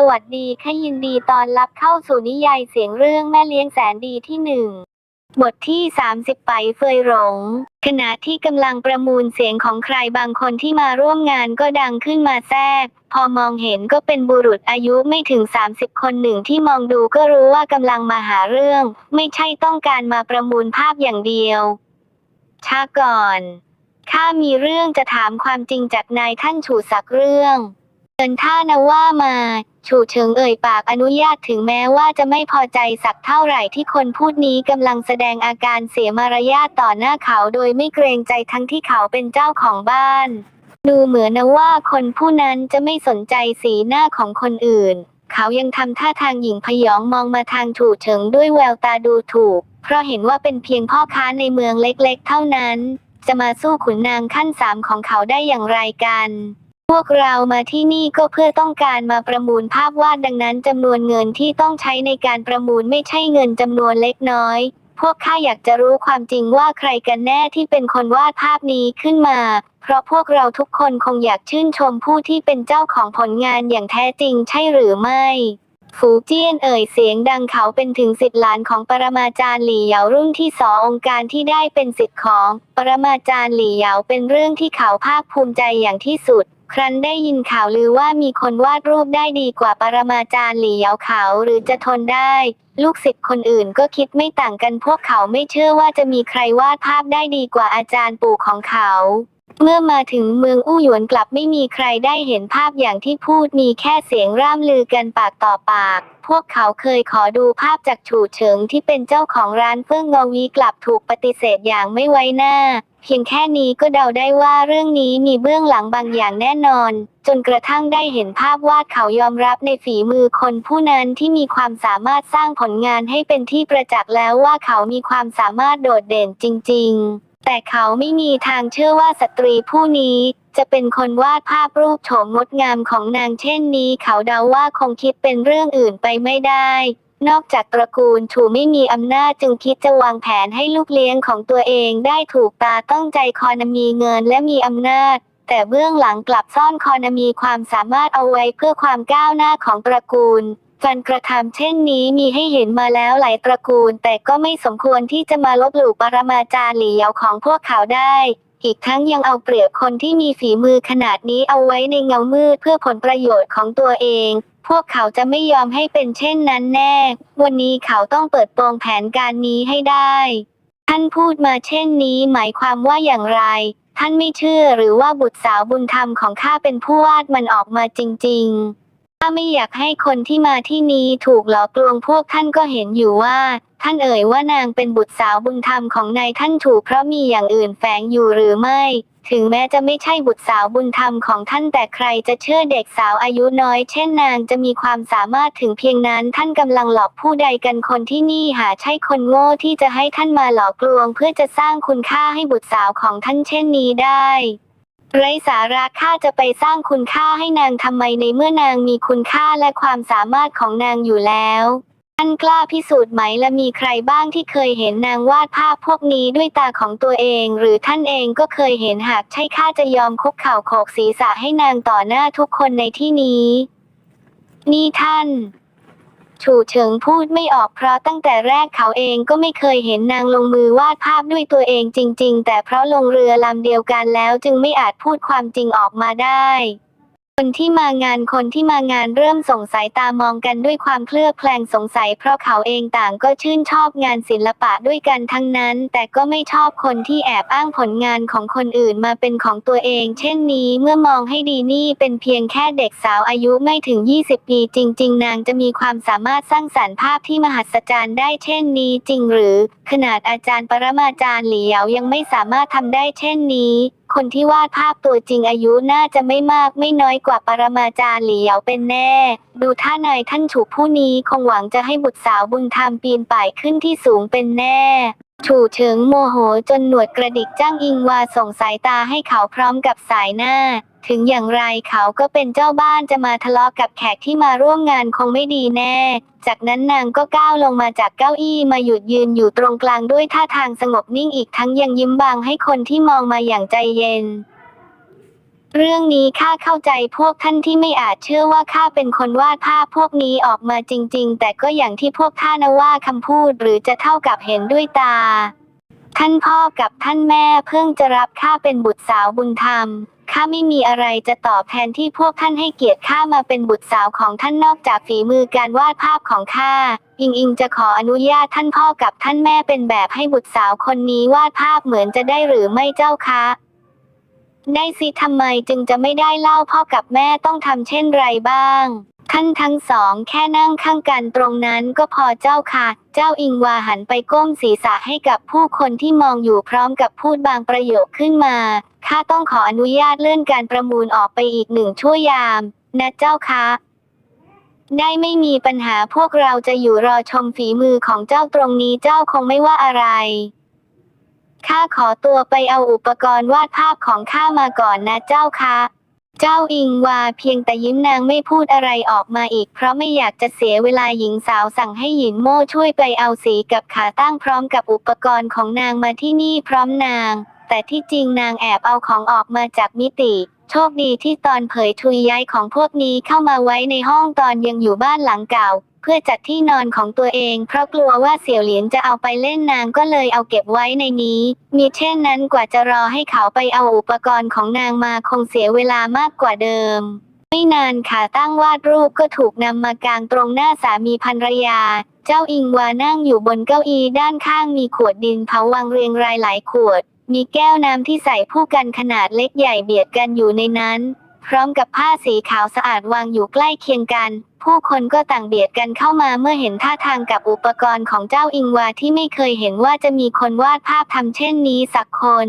สวัสดีค่ะยินดีตอนรับเข้าสู่นิยายเสียงเรื่องแม่เลี้ยงแสนดีที่หนึ่งบทที่ 30 ไปเฟยหลงขณะที่กำลังประมูลเสียงของใครบางคนที่มาร่วมงานก็ดังขึ้นมาแทรก พอมองเห็นก็เป็นบุรุษอายุไม่ถึง 30 คนหนึ่งที่มองดูก็รู้ว่ากำลังมาหาเรื่อง ไม่ใช่ต้องการมาประมูลภาพอย่างเดียวช้าก่อนข้ามีเรื่องจะถามความจริงจากนายท่านฉูสักเรื่อง เดินท่านะว่ามาฉูเฉิงเอ่ยปากอนุญาตถึงแม้ว่าจะไม่พอใจสักเท่าไหร่ที่คนพูดนี้กำลังแสดงอาการเสียมารยาทต่อหน้าเขาโดยไม่เกรงใจทั้งที่เขาเป็นเจ้าของบ้าน ดูเหมือนนะว่าคนผู้นั้นจะไม่สนใจสีหน้าของคนอื่น เขายังทำท่าทางหญิงพยองมองมาทางฉูเฉิงด้วยแววตาดูถูก เพราะเห็นว่าเป็นเพียงพ่อค้าในเมืองเล็กๆ เท่านั้น จะมาสู้ขุนนางขั้นสามของเขาได้อย่างไรกัน พวกเรามาที่นี่ก็เพื่อต้องการมาประมูลภาพวาดดังนั้นจำนวนเงินที่ต้องใช้ในการประมูลไม่ใช่เงินจำนวนเล็กน้อย พวกข้าอยากจะรู้ความจริงว่าใครกันแน่ที่เป็นคนวาดภาพนี้ขึ้นมา เพราะพวกเราทุกคนคงอยากชื่นชมผู้ที่เป็นเจ้าของผลงานอย่างแท้จริงใช่หรือไม่ฝูเจี้ยนเอ่ยเสียงดังเขาเป็นถึงสิทธิ์หลานของปรมาจารย์หลี่เหยารุ่นที่สององค์การที่ได้เป็นสิทธิ์ของ ปรมาจารย์หลี่เหยาเป็นเรื่องที่เขาภาคภูมิใจอย่างที่สุด ครั้นได้ยินข่าวลือว่ามีคนวาดรูปได้ดีกว่าปรมาจารย์หลี่เหยาเขาหรือจะทนได้ ลูกศิษย์คนอื่นก็คิดไม่ต่างกันพวกเขาไม่เชื่อว่าจะมีใครวาดภาพได้ดีกว่าอาจารย์ปู่ของเขา เมื่อมาถึงเมืองอู้หยวนกลับไม่มีใครได้เห็นภาพอย่างที่พูดมีแค่เสียงร่ำลือกันปากต่อปาก พวกเขาเคยขอดูภาพจากฉูเฉิงที่เป็นเจ้าของร้านเฟื่องงวีกลับถูกปฏิเสธอย่างไม่ไว้หน้า เพียงแค่นี้ก็เดาได้ว่าเรื่องนี้มีเบื้องหลังบางอย่างแน่นอน จนกระทั่งได้เห็นภาพวาดเขายอมรับในฝีมือคนผู้นั้นที่มีความสามารถสร้างผลงานให้เป็นที่ประจักษ์แล้วว่าเขามีความสามารถโดดเด่นจริง ๆ แต่เขาไม่มีทางเชื่อว่าสตรีผู้นี้ จะเป็นคนวาดภาพรูปโฉมงดงามของนางเช่นนี้ เขาเดาว่าคงคิดเป็นเรื่องอื่นไปไม่ได้ นอกจากตระกูลถูไม่มีอำนาจจึงคิดจะวางแผนให้ลูกเลี้ยงของตัวเองได้ถูกตาต้องใจคอนามีเงินและมีอำนาจ แต่เบื้องหลังกลับซ่อนคอนามีความสามารถเอาไว้เพื่อความก้าวหน้าของตระกูล การกระทำเช่นนี้มีให้เห็นมาแล้วหลายตระกูล แต่ก็ไม่สมควรที่จะมาลบหลู่ปรมาจารย์หลี่เยาของพวกเขาได้ อีกทั้งยังเอาเปรียบคนที่มีฝีมือขนาดนี้เอาไว้ในเงามืดเพื่อผลประโยชน์ของตัวเองพวกเขาจะไม่ยอมให้เป็นเช่นนั้นแน่ วันนี้เขาต้องเปิดโปงแผนการนี้ให้ได้ ท่านพูดมาเช่นนี้หมายความว่าอย่างไร ท่านไม่เชื่อหรือว่าบุตรสาวบุญธรรมของข้าเป็นผู้วาดมันออกมาจริง ๆ ข้าไม่อยากให้คนที่มาที่นี้ถูกหลอกลวงพวกท่านก็เห็นอยู่ว่า ท่านเอ่ยว่านางเป็นบุตรสาวบุญธรรมของนายท่านถูกเพราะมีอย่างอื่นแฝงอยู่หรือไม่ ถึงแม้จะไม่ใช่บุตรสาวบุญธรรมของท่านแต่ใครจะเชื่อเด็กสาวอายุน้อย เช่นนางจะมีความสามารถถึงเพียงนั้นท่านกำลังหลอกผู้ใดกันคนที่นี่หาใช่คนโง่ที่จะให้ท่านมาหลอกลวง เพื่อจะสร้างคุณค่าให้บุตรสาวของท่านเช่นนี้ได้ ไร้สาระข้าจะไปสร้างคุณค่าให้นางทำไมในเมื่อนางมีคุณค่าและความสามารถของนางอยู่แล้วท่านกล้าพิสูจน์ไหมและมีใครบ้างที่เคยเห็นนางวาดภาพพวกนี้ด้วยตาของตัวเอง หรือท่านเองก็เคยเห็นหากใช่ข้าจะยอมคุกเข่าโขกศีรษะให้นางต่อหน้าทุกคนในที่นี้ นี่ท่าน ฉูเฉิงพูดไม่ออกเพราะตั้งแต่แรกเขาเองก็ไม่เคยเห็นนางลงมือวาดภาพด้วยตัวเองจริง ๆ แต่เพราะลงเรือลำเดียวกันแล้วจึงไม่อาจพูดความจริงออกมาได้ คนที่มางานคนที่มางานเริ่มส่งสายตามองกันด้วยความเคลือบแคลงสงสัย เพราะเขาเองต่างก็ชื่นชอบงานศิลปะด้วยกันทั้งนั้น แต่ก็ไม่ชอบคนที่แอบอ้างผลงานของคนอื่นมาเป็นของตัวเอง เช่นนี้เมื่อมองให้ดีนี่เป็นเพียงแค่เด็กสาวอายุไม่ถึง 20 ปี จริง ๆ นางจะมีความสามารถสร้างสรรค์ภาพที่มหัศจรรย์ได้เช่นนี้จริงหรือ ขนาดอาจารย์ปรมาจารย์หลี่เหยายังไม่สามารถทำได้เช่นนี้ คนที่วาดภาพตัวจริงอายุน่าจะไม่มากไม่น้อยกว่าปรมาจารย์หลี่ยวเป็นแน่ ดูท่านายท่านฉูผู้นี้คงหวังจะให้บุตรสาวบุญธรรมปีนป่ายขึ้นที่สูงเป็นแน่ ถูเฉิงโมโหจนหนวดกระดิกจ้างอิงวาส่งสายตาให้เขาพร้อมกับสายหน้า ถึงอย่างไรเขาก็เป็นเจ้าบ้านจะมาทะเลาะกับแขกที่มาร่วมงานคงไม่ดีแน่ จากนั้นนางก็ก้าวลงมาจากเก้าอี้มาหยุดยืนอยู่ตรงกลางด้วยท่าทางสงบนิ่งอีกทั้งยังยิ้มบางให้คนที่มองมาอย่างใจเย็น เรื่องนี้ข้าเข้าใจพวกท่านที่ไม่อาจเชื่อว่าข้าเป็นคนวาดภาพพวกนี้ออกมาจริง ๆ แต่ก็อย่างที่พวกท่านว่าคำพูดหรือจะเท่ากับเห็นด้วยตา ท่านพ่อกับท่านแม่เพิ่งจะรับข้าเป็นบุตรสาวบุญธรรมข้าไม่มีอะไรจะตอบแทนที่พวกท่านให้เกียรติข้ามาเป็นบุตรสาวของท่านนอกจากฝีมือการวาดภาพของข้า อิงอิงจะขออนุญาตท่านพ่อกับท่านแม่เป็นแบบให้บุตรสาวคนนี้วาดภาพเหมือนจะได้หรือไม่เจ้าคะ ได้สิทำไมจึงจะไม่ได้เล่าพ่อกับแม่ต้องทำเช่นไรบ้าง ท่านทั้งสองแค่นั่งข้างกันตรงนั้นก็พอเจ้าค่ะ เจ้าอิงวาหันไปก้มศีรษะให้กับผู้คนที่มองอยู่พร้อมกับพูดบางประโยคขึ้นมา ข้าต้องขออนุญาตเลื่อนการประมูลออกไปอีกหนึ่งชั่วยาม นะเจ้าค่ะได้ไม่มีปัญหาพวกเราจะอยู่รอชมฝีมือของเจ้าตรงนี้เจ้าคงไม่ว่าอะไร ข้าขอตัวไปเอาอุปกรณ์วาดภาพของข้ามาก่อนนะเจ้าคะ เจ้าอิงวาเพียงแต่ยิ้มนางไม่พูดอะไรออกมาอีก เพราะไม่อยากจะเสียเวลาหญิงสาวสั่งให้หยินโม่ช่วยไปเอาสีกับขาตั้งพร้อมกับอุปกรณ์ของนางมาที่นี่พร้อมนาง แต่ที่จริงนางแอบเอาของออกมาจากมิติ โชคดีที่ตอนเผยทุยย้ายของพวกนี้เข้ามาไว้ในห้องตอนยังอยู่บ้านหลังเก่า พื่อจัดที่นอนของตัวเอง เพราะกลัวว่าเสี่ยวเหลียนจะเอาไปเล่นนางก็เลยเอาเก็บไว้ในนี้ มีเช่นนั้นกว่าจะรอให้เขาไปเอาอุปกรณ์ของนางมาคงเสียเวลามากกว่าเดิมไม่นานขาตั้งวาดรูปก็ถูกนำมากางตรงหน้าสามีภรรยา เจ้าอิงวานั่งอยู่บนเก้าอี้ด้านข้างมีขวดดินเผาวางเรียงรายหลายขวด มีแก้วน้ำที่ใส่ผู้กันขนาดเล็กใหญ่เบียดกันอยู่ในนั้น พร้อมกับผ้าสีขาวสะอาดวางอยู่ใกล้เคียงกัน ผู้คนก็ต่างเบียดกันเข้ามาเมื่อเห็นท่าทางกับอุปกรณ์ของเจ้าอิงวาที่ไม่เคยเห็นว่าจะมีคนวาดภาพทำเช่นนี้สักคน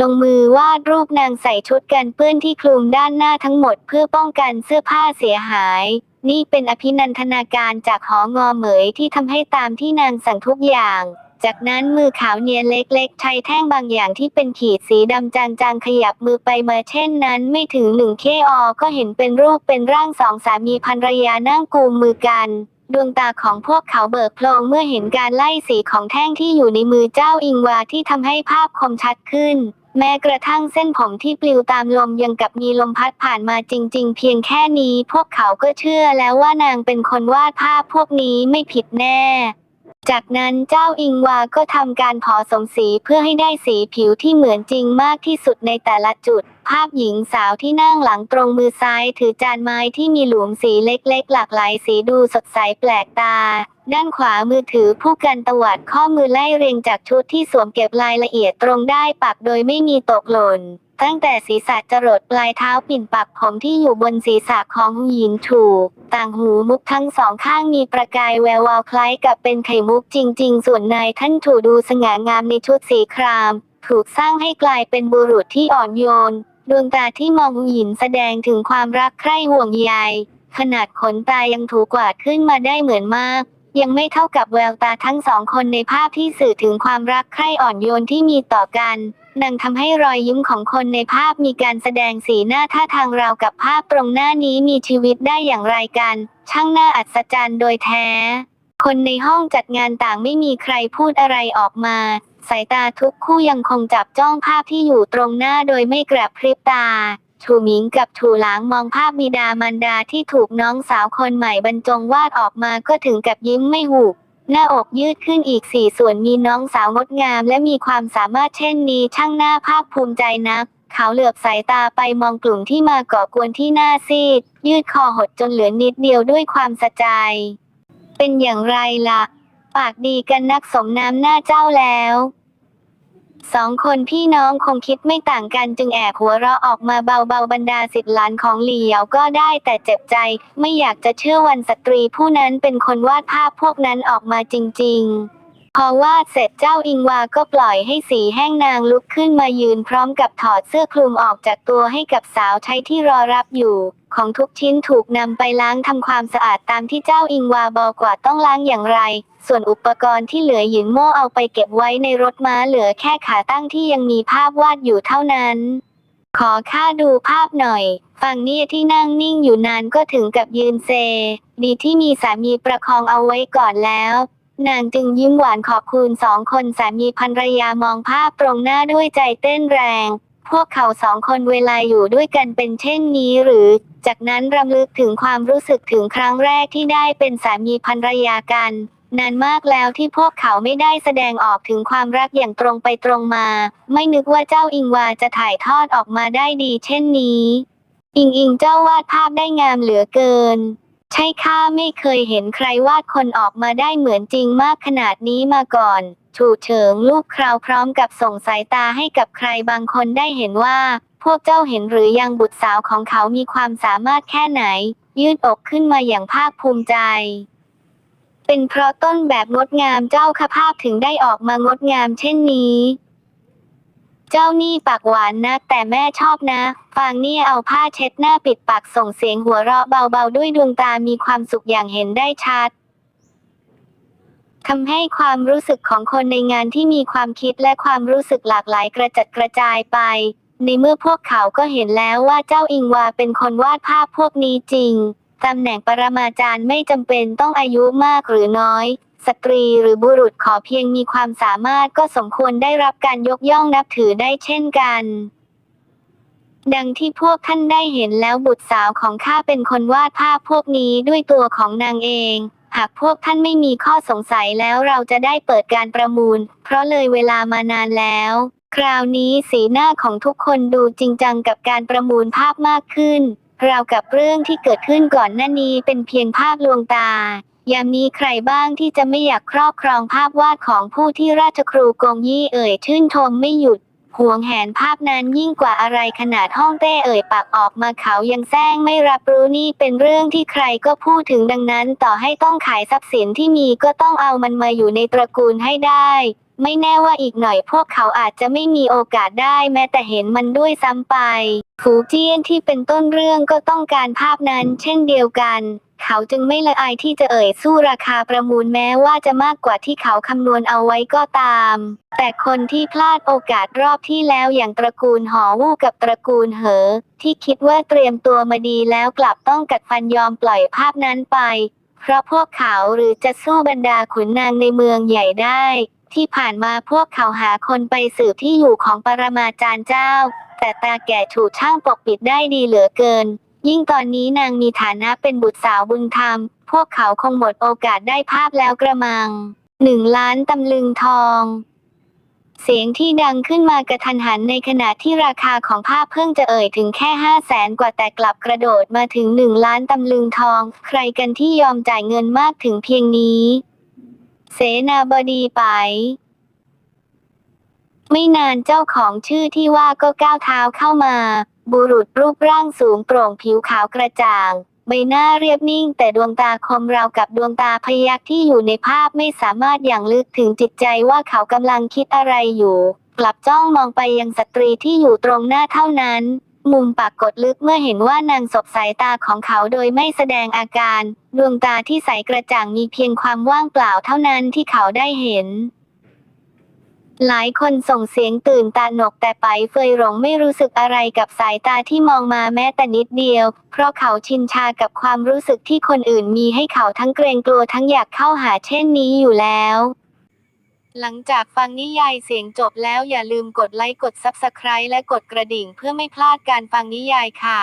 ลงมือวาดรูปนางใส่ชุดกันเปื้อนที่คลุมด้านหน้าทั้งหมดเพื่อป้องกันเสื้อผ้าเสียหาย นี่เป็นอภินันทนาการจากหองอเหมยที่ทำให้ตามที่นางสั่งทุกอย่าง จากนั้นมือขาวเนียนเล็กๆ ใช้แท่งบางอย่างที่เป็นขีดสีดำจางๆ ขยับมือไปมาเช่นนั้นไม่ถึงหนึ่งเคอก็เห็นเป็นรูปเป็นร่างสองสามีภรรยานั่งกูมมือกัน ดวงตาของพวกเขาเบิกโพลงเมื่อเห็นการไล่สีของแท่งที่อยู่ในมือเจ้าอิงวาที่ทำให้ภาพคมชัดขึ้น แม้กระทั่งเส้นผมที่ปลิวตามลมยังกับมีลมพัดผ่านมาจริง ๆ เพียงแค่นี้ พวกเขาก็เชื่อแล้วว่านางเป็นคนวาดภาพพวกนี้ไม่ผิดแน่ จากนั้นเจ้าอิงวาก็ทำการผอสมสีเพื่อให้ได้สีผิวที่เหมือนจริงมากที่สุดในแต่ละจุด ภาพหญิงสาวที่นั่งหลังตรงมือซ้ายถือจานไม้ที่มีหลุมสีเล็กๆ หลากหลายสีดูสดใสแปลกตา ด้านขวามือถือผู้กันตวัดข้อมือไล่เรียงจากชุดที่สวมเก็บรายละเอียดตรงได้ปักโดยไม่มีตกหล่น ตั้งแต่ศีรษะจรดปลายเท้าปิ่นปักผมที่อยู่บนศีรษะของหญิงถูก ต่างหูมุกทั้งสองข้างมีประกายแวววาวคล้ายกับเป็นไข่มุกจริง ๆ ส่วนนายท่านถูดูสง่างามในชุดสีคราม ถูกสร้างให้กลายเป็นบุรุษที่อ่อนโยน ดวงตาที่มองหญินแสดงถึงความรักใคร่ห่วงใยขนาดขนตายังถูกกวาดขึ้นมาได้เหมือนมาก ยังไม่เท่ากับแววตาทั้งสองคนในภาพที่สื่อถึงความรักใคร่อ่อนโยนที่มีต่อกัน นางทำให้รอยยิ้มของคนในภาพมีการแสดงสีหน้าท่าทางราวกับภาพตรงหน้านี้มีชีวิตได้อย่างไรกัน ช่างน่าอัศจรรย์โดยแท้ คนในห้องจัดงานต่างไม่มีใครพูดอะไรออกมา สายตาทุกคู่ยังคงจับจ้องภาพที่อยู่ตรงหน้าโดยไม่กระพริบตาชูหมิงกับชูหลางมองภาพบิดามารดาที่ถูกน้องสาวคนใหม่บรรจงวาดออกมาก็ถึงกับยิ้มไม่หุบ หน้าอกยืดขึ้นอีกสี่ส่วนมีน้องสาวงดงามและมีความสามารถเช่นนี้ช่างหน้าภาคภูมิใจนัก เขาเหลือบสายตาไปมองกลุ่มที่มาก่อกวนที่หน้าซีด ยืดคอหดจนเหลือนิดเดียวด้วยความสะใจ เป็นอย่างไรละ่ะ ปากดีกันนักสมน้ำหน้าเจ้าแล้ว สองคนพี่น้องคงคิดไม่ต่างกันจึงแอบหัวเราะออกมาเบาๆบรรดาสิทธิ์หลานของหลี่เหยาก็ได้แต่เจ็บใจ ไม่อยากจะเชื่อวันสตรีผู้นั้นเป็นคนวาดภาพพวกนั้นออกมาจริง ๆ พอวาดเสร็จเจ้าอิงวาก็ปล่อยให้สีแห้งนางลุกขึ้นมายืนพร้อมกับถอดเสื้อคลุมออกจากตัวให้กับสาวใช้ที่รอรับอยู่ ของทุกชิ้นถูกนำไปล้างทำความสะอาดตามที่เจ้าอิงวาบอกว่าต้องล้างอย่างไร ส่วนอุปกรณ์ที่เหลือหยินโม่เอาไปเก็บไว้ในรถม้าเหลือแค่ขาตั้งที่ยังมีภาพวาดอยู่เท่านั้นขอค่าดูภาพหน่อย ฝั่งเนี่ยที่นั่งนิ่งอยู่นานก็ถึงกับยืนเซ ดีที่มีสามีประคองเอาไว้ก่อนแล้ว นางจึงยิ้มหวานขอบคุณสองคนสามีภรรยามองภาพตรงหน้าด้วยใจเต้นแรง พวกเขาสองคนเวลาอยู่ด้วยกันเป็นเช่นนี้หรือ จากนั้นรำลึกถึงความรู้สึกถึงครั้งแรกที่ได้เป็นสามีภรรยากัน นานมากแล้วที่พวกเขาไม่ได้แสดงออกถึงความรักอย่างตรงไปตรงมา ไม่นึกว่าเจ้าอิงวาจะถ่ายทอดออกมาได้ดีเช่นนี้ อิงอิงเจ้าวาดภาพได้งามเหลือเกิน ใช่ข้าไม่เคยเห็นใครวาดคนออกมาได้เหมือนจริงมากขนาดนี้มาก่อน ถูเฉิงลูกคราวพร้อมกับส่งสายตาให้กับใครบางคนได้เห็นว่า พวกเจ้าเห็นหรือยังบุตรสาวของเขามีความสามารถแค่ไหน ยืดอกขึ้นมาอย่างภาคภูมิใจ เป็นเพราะต้นแบบงดงามเจ้าค่ะภาพถึงได้ออกมางดงามเช่นนี้ เจ้านี่ปากหวานนะ แต่แม่ชอบนะ ฟางเนี่ยเอาผ้าเช็ดหน้าปิดปากส่งเสียงหัวเราะเบาๆ ด้วยดวงตามีความสุขอย่างเห็นได้ชัดทำให้ความรู้สึกของคนในงานที่มีความคิดและความรู้สึกหลากหลายกระจัดกระจายไป ในเมื่อพวกเขาก็เห็นแล้วว่าเจ้าอิงวาเป็นคนวาดภาพพวกนี้จริงตำแหน่งปรมาจารย์ไม่จำเป็นต้องอายุมากหรือน้อย สตรีหรือบุรุษขอเพียงมีความสามารถก็สมควรได้รับการยกย่องนับถือได้เช่นกัน ดังที่พวกท่านได้เห็นแล้วบุตรสาวของข้าเป็นคนวาดภาพพวกนี้ด้วยตัวของนางเอง หากพวกท่านไม่มีข้อสงสัยแล้วเราจะได้เปิดการประมูล เพราะเลยเวลามานานแล้ว คราวนี้สีหน้าของทุกคนดูจริงจังกับการประมูลภาพมากขึ้นราวกับเรื่องที่เกิดขึ้นก่อนหน้านี้เป็นเพียงภาพลวงตา ยามนี้ใครบ้างที่จะไม่อยากครอบครองภาพวาดของผู้ที่ราชครูกงยี่เอ่ยชื่นชมไม่หยุดห่วงแหนภาพนั้นยิ่งกว่าอะไรขนาดห้องเต้เอ่ยปากออกมาเขายังแซงไม่รับรู้นี่เป็นเรื่องที่ใครก็พูดถึงดังนั้น ต่อให้ต้องขายทรัพย์สินที่มีก็ต้องเอามันมาอยู่ในตระกูลให้ได้ ไม่แน่ว่าอีกหน่อยพวกเขาอาจจะไม่มีโอกาสได้แม้แต่เห็นมันด้วยซ้ำไปฝูเจี้ยนที่เป็นต้นเรื่องก็ต้องการภาพนั้นเช่นเดียวกัน เขาจึงไม่ละอายที่จะเอ่ยสู้ราคาประมูลแม้ว่าจะมากกว่าที่เขาคำนวณเอาไว้ก็ตาม แต่คนที่พลาดโอกาสรอบที่แล้วอย่างตระกูลหอวู่กับตระกูลเหอ ที่คิดว่าเตรียมตัวมาดีแล้วกลับต้องกัดฟันยอมปล่อยภาพนั้นไป เพราะพวกเขาหรือจะสู้บรรดาขุนนางในเมืองใหญ่ได้ ที่ผ่านมาพวกเขาหาคนไปสืบที่อยู่ของปรมาจารย์เจ้า แต่ตาแก่ถูกช่างปกปิดได้ดีเหลือเกิน ยิ่งตอนนี้นางมีฐานะเป็นบุตรสาวบุญธรรม พวกเขาคงหมดโอกาสได้ภาพแล้วกระมังหนึ่งล้านตำลึงทอง เสียงที่ดังขึ้นมากระทันหันในขณะที่ราคาของภาพเพิ่งจะเอ่ยถึงแค่ห้าแสนกว่าแต่กลับกระโดดมาถึงหนึ่งล้านตำลึงทอง ใครกันที่ยอมจ่ายเงินมากถึงเพียงนี้ เสนาบดีไปไม่นานเจ้าของชื่อที่ว่าก็ก้าวเท้าเข้ามา บุรุษรูปร่างสูงโปร่งผิวขาวกระจ่าง ใบหน้าเรียบนิ่ง แต่ดวงตาคมราวกับดวงตาพยักที่อยู่ในภาพไม่สามารถอย่างลึกถึงจิตใจว่าเขากำลังคิดอะไรอยู่ กลับจ้องมองไปยังสตรีที่อยู่ตรงหน้าเท่านั้นมุมปากกดลึกเมื่อเห็นว่านางสบสายตาของเขาโดยไม่แสดงอาการ ดวงตาที่ใสกระจ่างมีเพียงความว่างเปล่าเท่านั้นที่เขาได้เห็น หลายคนส่งเสียงตื่นตาหนกแต่ไปเฟยหลงไม่รู้สึกอะไรกับสายตาที่มองมาแม้แต่นิดเดียว เพราะเขาชินชากับความรู้สึกที่คนอื่นมีให้เขาทั้งเกรงกลัวทั้งอยากเข้าหาเช่นนี้อยู่แล้ว หลังจากฟังนิยายเสียงจบแล้วอย่าลืมกดไลค์กด Subscribe และกดกระดิ่งเพื่อไม่พลาดการฟังนิยายค่ะ